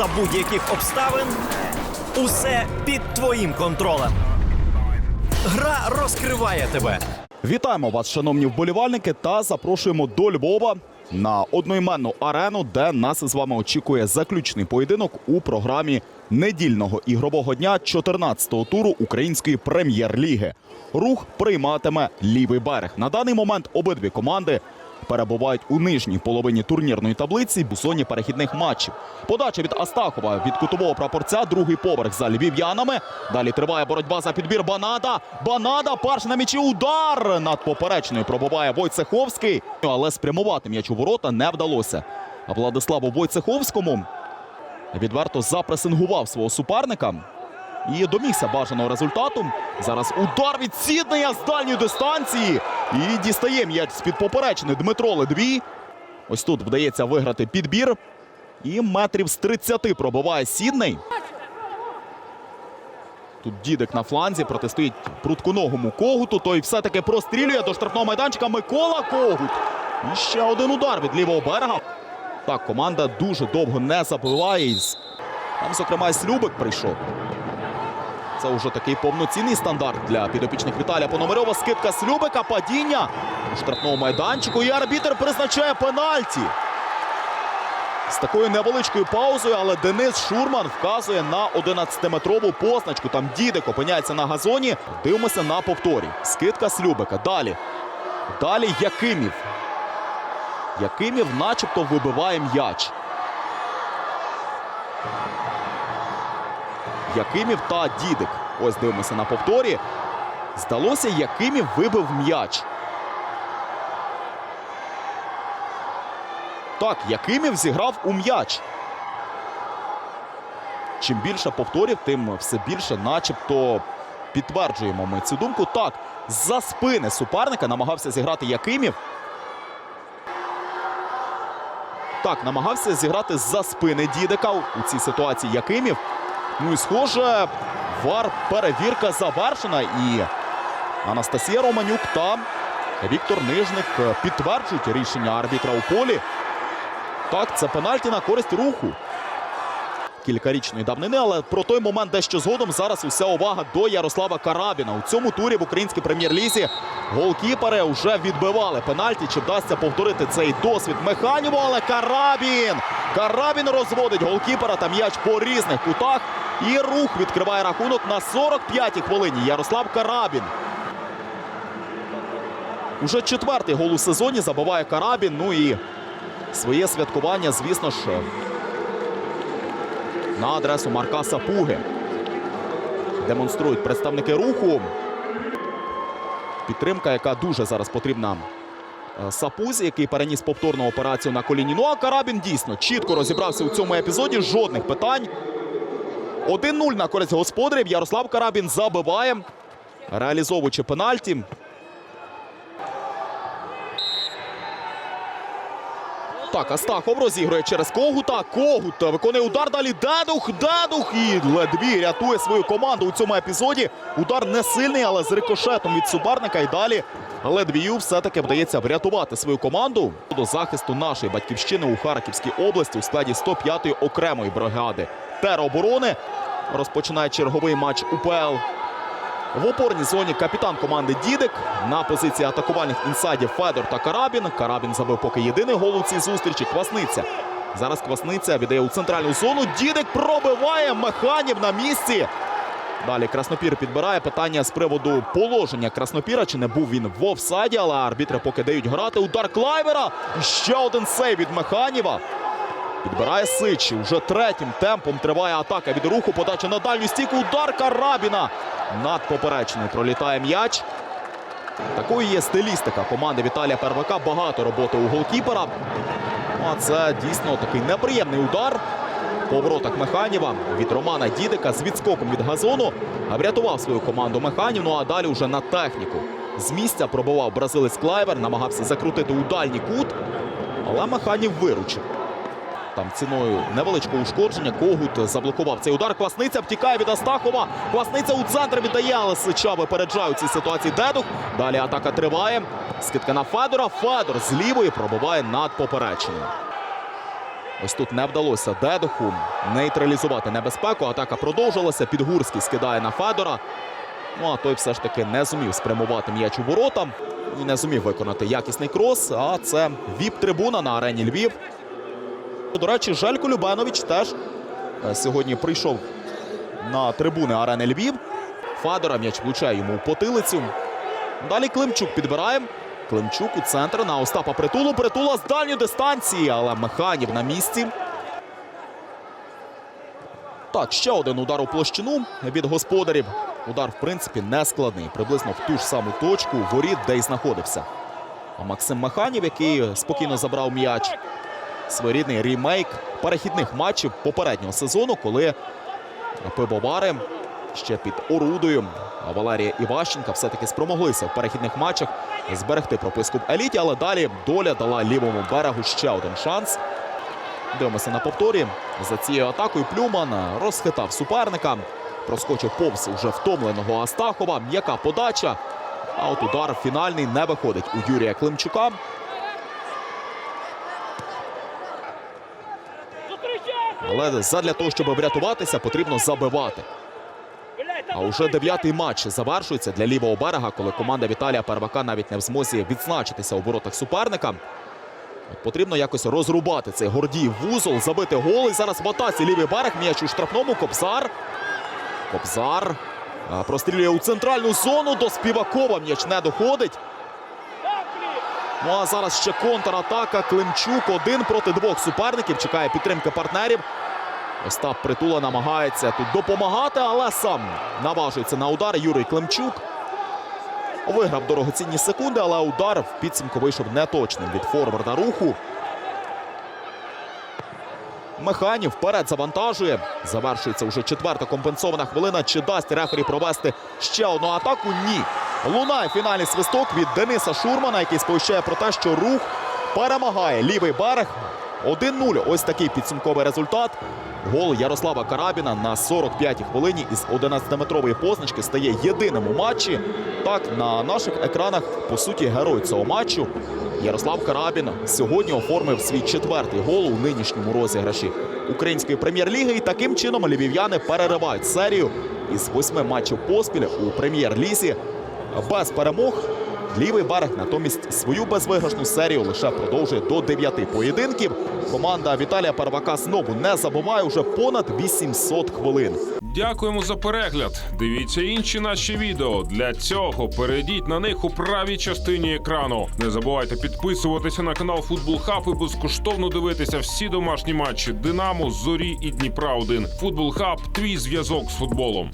за будь-яких обставин усе під твоїм контролем. Гра розкриває тебе. Вітаємо вас, шановні вболівальники, та запрошуємо до Львова на одноіменну арену, де нас з вами очікує заключний поєдинок у програмі недільного ігрового дня 14-го туру української прем'єр-ліги. Рух прийматиме лівий берег. На даний момент обидві команди перебувають у нижній половині турнірної таблиці в зоні перехідних матчів. Подача від Астахова від кутового прапорця, другий поверх за львів'янами. Далі триває боротьба за підбір Банада. Банада перш на м'ячі удар над поперечною пробуває Войцеховський, але спрямувати м'яч у ворота не вдалося. А Владиславу Войцеховському відверто запресингував свого суперника. І домігся бажаного результату. Зараз удар від Сіднея з дальньої дистанції. І дістає м'яч з-під поперечини Дмитро Ледвій. Ось тут вдається виграти підбір. І метрів з 30 пробиває Сідней. Тут дідик на фланзі протистоїть прутконогому когуту. Той все-таки прострілює до штрафного майданчика Микола Когут. І ще один удар від лівого берега. Так, команда дуже довго не забиває. Там, зокрема, Слюбик прийшов. Це вже такий повноцінний стандарт для підопічних Віталія Пономарьова. Скидка Слюбика, падіння у штрафному майданчику. І арбітер призначає пенальті. З такою невеличкою паузою, але Денис Шурман вказує на 11-метрову позначку. Там дідик опиняється на газоні. Дивимося на повторі. Скидка Слюбика. Далі. Далі Якимів. Якимів начебто вибиває м'яч. Якимів та Дідик. Ось дивимося на повторі. Здалося, Якимів вибив м'яч. Так, Якимів зіграв у м'яч. Чим більше повторів, тим все більше, начебто, підтверджуємо ми цю думку. Так, за спини суперника намагався зіграти Якимів. Так, намагався зіграти за спини Дідика у цій ситуації Якимів. Ну і схоже, вар перевірка завершена. І Анастасія Романюк та Віктор Нижник підтверджують рішення арбітра у полі. Так, це пенальті на користь руху. Кількарічної давнини, але про той момент дещо згодом зараз уся увага до Ярослава Карабіна. У цьому турі в українській прем'єр-лізі голкіпери вже відбивали пенальті. Чи вдасться повторити цей досвід Механіву, але Карабін! Карабін розводить голкіпера та м'яч по різних кутах. І рух відкриває рахунок на 45-й хвилині. Ярослав Карабін. Уже четвертий гол у сезоні забиває Карабін. Ну і своє святкування, звісно ж, на адресу Марка Сапуги. Демонструють представники руху. Підтримка, яка дуже зараз потрібна е, Сапузі, який переніс повторну операцію на коліні. Ну а Карабін дійсно чітко розібрався у цьому епізоді. Жодних питань. 1-0 на користь господарів. Ярослав Карабін забиває, реалізовуючи пенальті. Так, Астахов розігрує через Когута. Когут виконує удар. Далі Дедух. Дедух. І Ледвій рятує свою команду у цьому епізоді. Удар не сильний, але з рикошетом від суперника. І далі Ледвію все-таки вдається врятувати свою команду до захисту нашої батьківщини у Харківській області у складі 105-ї окремої бригади тероборони. Розпочинає черговий матч УПЛ. В опорній зоні капітан команди Дідик. На позиції атакувальних інсайдів Федор та Карабін. Карабін забив поки єдиний гол у цій зустрічі. Квасниця. Зараз Квасниця віддає у центральну зону. Дідик пробиває Механів на місці. Далі Краснопір підбирає питання з приводу положення Краснопіра. Чи не був він в офсайді, але арбітри поки дають грати. Удар Клайвера. Ще один сейв від Механіва. Підбирає Сич. Уже третім темпом триває атака від руху. Подача на дальню стійку. Удар Карабіна. Над поперечною пролітає м'яч. Такою є стилістика команди Віталія Первака. Багато роботи у голкіпера. Ну, А це дійсно такий неприємний удар. По воротах Механіва від Романа Дідика з відскоком від газону врятував свою команду Механів. Ну а далі вже на техніку. З місця пробував бразилець Клайвер, намагався закрутити у дальній кут, але Механів виручив. Там ціною невеличкого ушкодження Когут заблокував цей удар. Квасниця втікає від Астахова. Квасниця у центр віддає, але Сича випереджає у цій ситуації Дедух. Далі атака триває. Скидка на Федора. Федор з лівої пробиває над поперечиною. Ось тут не вдалося Дедуху нейтралізувати небезпеку. Атака продовжилася. Підгурський скидає на Федора. Ну а той все ж таки не зумів спрямувати м'яч у ворота і не зумів виконати якісний крос. А це віп-трибуна на арені Львів. До речі, Желько Любенович теж е, сьогодні прийшов на трибуни арени Львів. Федора м'яч влучає йому у потилицю. Далі Климчук підбирає. Климчук у центр на Остапа Притулу. Притула з дальньої дистанції, але Механів на місці. Так, ще один удар у площину від господарів. Удар, в принципі, не складний. Приблизно в ту ж саму точку воріт, де й знаходився. А Максим Механів, який спокійно забрав м'яч. Своєрідний рімейк перехідних матчів попереднього сезону, коли пивовари ще під орудою Валерія Іващенка все-таки спромоглися в перехідних матчах зберегти прописку в еліті, але далі доля дала лівому берегу ще один шанс. Дивимося на повторі. За цією атакою Плюман розхитав суперника. Проскочив повз уже втомленого Астахова. М'яка подача. А от удар фінальний не виходить у Юрія Климчука. Але задля того, щоб врятуватися, потрібно забивати. А уже дев'ятий матч завершується для лівого берега, коли команда Віталія Первака навіть не в змозі відзначитися у воротах суперника. От Потрібно якось розрубати цей Гордіїв вузол, забити гол. І зараз в атаці лівий берег, м'яч у штрафному. Кобзар. Кобзар прострілює у центральну зону. До Співакова м'яч не доходить. Ну а зараз ще контратака. Климчук один проти двох суперників. Чекає підтримки партнерів. Остап Притула намагається тут допомагати, але сам наважується на удар. Юрій Климчук виграв дорогоцінні секунди, але удар в підсумку вийшов неточним від форварда руху. Механів вперед завантажує. Завершується вже четверта компенсована хвилина. Чи дасть рефері провести ще одну атаку? Ні. Лунає фінальний свисток від Дениса Шурмана, який сповіщає про те, що рух перемагає лівий берег. 1-0. Ось такий підсумковий результат. Гол Ярослава Карабіна на 45-й хвилині із 11-метрової позначки стає єдиним у матчі. Так, на наших екранах, по суті, герой цього матчу. Ярослав Карабін сьогодні оформив свій четвертий гол у нинішньому розіграші української прем'єр-ліги. І таким чином львів'яни переривають серію із восьми матчів поспіль у прем'єр-лізі без перемог. Лівий берег натомість свою безвиграшну серію лише продовжує до дев'яти поєдинків. Команда Віталія Первака знову не забуває уже понад 800 хвилин. Дякуємо за перегляд. Дивіться інші наші відео. Для цього перейдіть на них у правій частині екрану. Не забувайте підписуватися на канал Футбол Хаб і безкоштовно дивитися всі домашні матчі Динамо, Зорі і Дніпра 1 Футбол Хаб твій зв'язок з футболом.